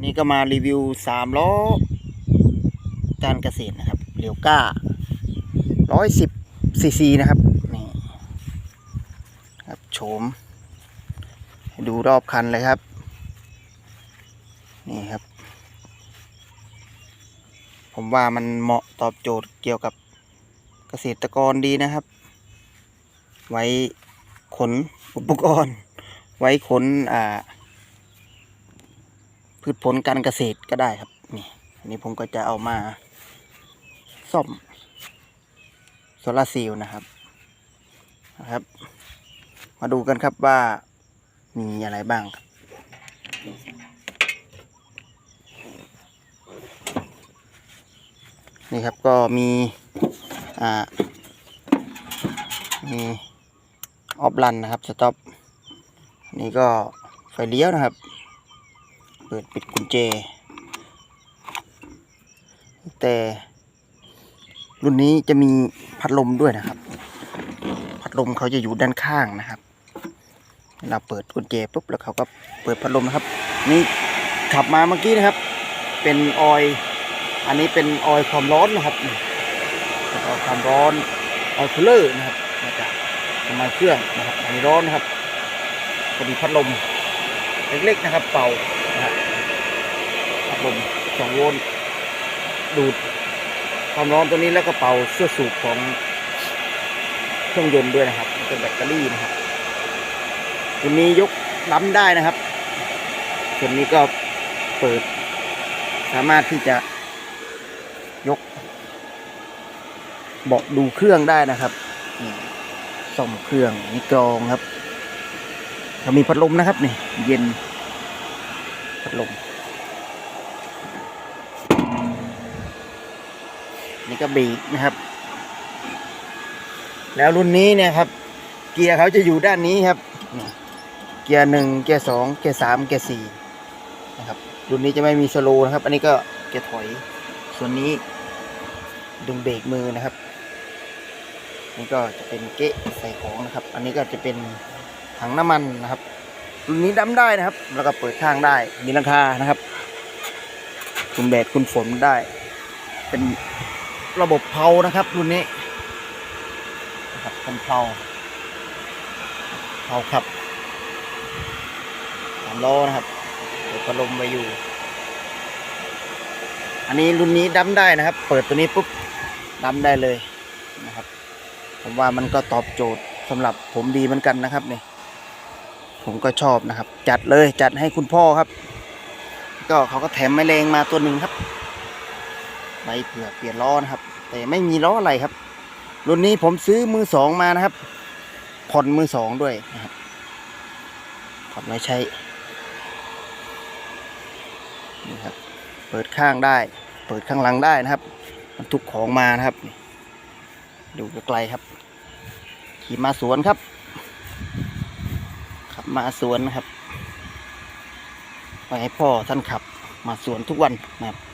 วันนี้ก็มารีวิวสามล้อการเกษตรนะครับเรียวก้าร้อยสิบซีซีนะครับนี่ครับโฉม ดูรอบคันเลยครับ นี่ครับ ผมว่ามันเหมาะตอบโจทย์เกี่ยวกับเกษตรกรดีนะครับ ไว้ขนอุปกรณ์ ไว้ขนอ่า พืชผลการเกษตรก็ได้ครับนี่อันนี้ผมก็จะเอามาซ่อมโซลาร์เซลล์นะครับนะครับ มาดูกันครับว่ามีอะไรบ้างครับนี่ครับก็มีอ่ามีออฟลันนะครับสต็อปนี่ก็ไฟเลี้ยวนะครับ เปิดปิดกุญแจ แต่รุ่นนี้จะมีพัดลมด้วยนะครับ พัดลมเขาจะอยู่ด้านข้างนะครับเวลาเปิดกุญแจปุ๊บแล้วเขาก็เปิดพัดลมนะครับ นี่ขับมาเมื่อกี้นะครับ เป็นออยอันนี้เป็นออยความร้อนนะครับเป็นออยความร้อนออยคูลเลอร์นะครับมาจากมันเครื่องนะครับอันนี้ร้อนนะครับพอดีพัดลม เล็กๆนะครับ เป่านะฮะพัดลมสองโวลต์ดูดความร้อนตัวนี้แล้วก็เป่าเสื้อสูบของเครื่องยนต์ด้วยนะครับเป็นแบตเตอรี่นะครับตัวนี้ยกล้ำได้นะครับ ส่วนนี้ก็เปิด สามารถที่จะยกเบาะดูเครื่องได้นะครับนี่อมเครื่องนี่กรองครับ เรามีพัดลมนะครับนี่เย็นพัดลมนี่ก็บีบนะครับ แล้วรุ่นนี้เนี่ยครับ เกียร์เขาจะอยู่ด้านนี้ครับเกียร์หนึ่งเกียร์สองเกียร์สามเกียร์สี่นะครับรุ่นนี้จะไม่มีสโลนะครับ อันนี้ก็เกียร์ถอย ส่วนนี้ดึงเบรกมือนะครับนี่ก็จะเป็นเกะใส่ของนะครับ อันนี้ก็จะเป็น ถังน้ำมันนะครับรุ่นนี้ดำได้นะครับ แล้วก็เปิดข้างได้ มีหลังคานะครับ คุณแดดคุณฝนได้ เป็นระบบเพานะครับ รุ่นนี้นะครับเป็นเพาเพลาขับสามล้อนะครับเปิดพัดลมไว้อยู่ อันนี้รุ่นนี้ดำได้นะครับ เปิดตัวนี้ปุ๊บดำได้เลยนะครับ ผมว่ามันก็ตอบโจทย์สำหรับผมดีเหมือนกันนะครับเนี่ย ผมก็ชอบนะครับ จัดเลยจัดให้คุณพ่อครับ ก็เขาก็แถมไม้แรงมาตัวหนึ่งครับไว้เผื่อเปลี่ยนล้อนะครับ แต่ไม่มีล้ออะไรครับ รุ่นนี้ผมซื้อมือสองมานะครับ ผ่อนมือสองด้วยนะครับผ่อนไม่ใช้นี่ครับ เปิดข้างได้ เปิดข้างหลังได้นะครับมันทุกของมานะครับ ดูไกลๆครับ ขี่มาสวนครับ มาสวนนะครับ ไปให้พ่อท่านขับ มาสวนทุกวันนะครับ